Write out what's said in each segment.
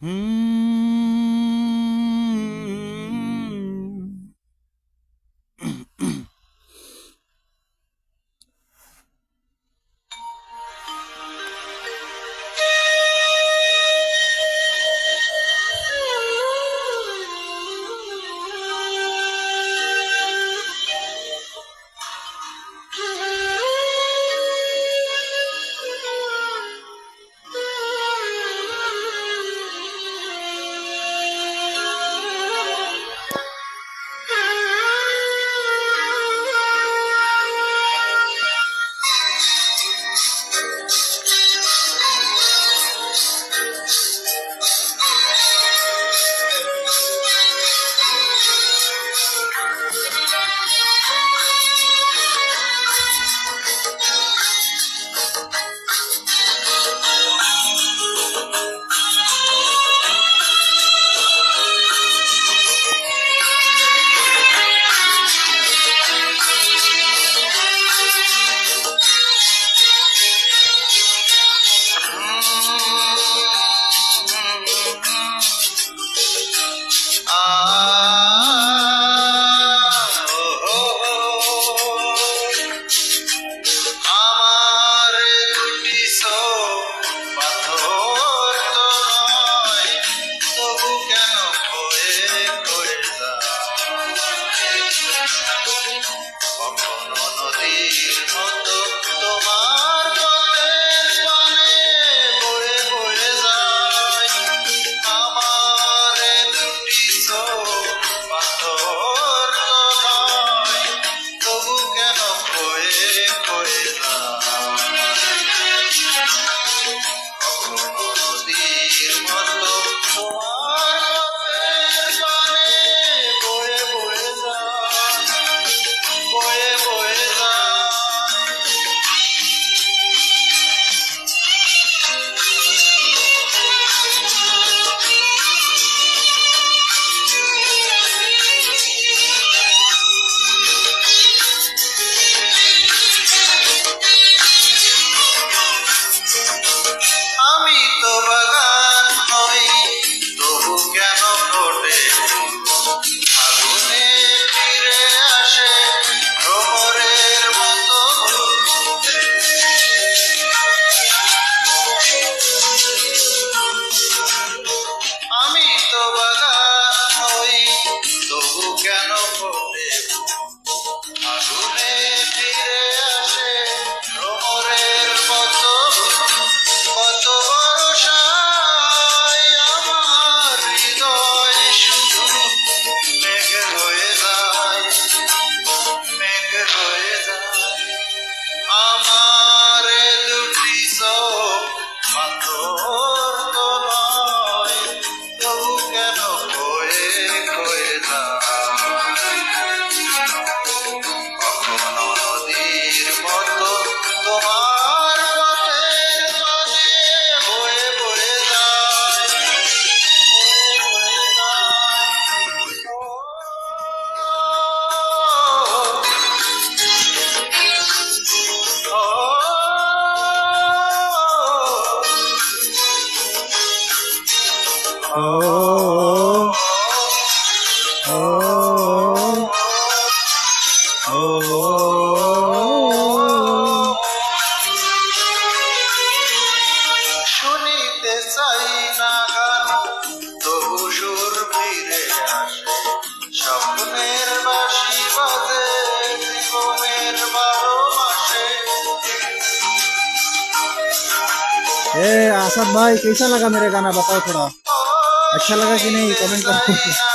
Hmm. আমার কখনো নদীর মতো তোমার পথের পানে বয়ে বয়ে যায়। আমার কেন ক্ষয়ে ক্ষয়ে শুনিতে চাই না গান তবু সুর ফিরে আসে স্বপ্নের বাসি বাজে জীবনের বারো মাসে ए आसाद भाई कैसा लगा मेरे गाना बताओ थोड़ा अच्छा लगा कि नहीं कमेंट करो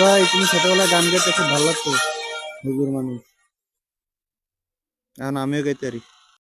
ভাই তুমি ছোটবেলায় গান গাইতে খুব ভালো লাগতো হুজুর মানুষ। আমিও গাইতে পারি।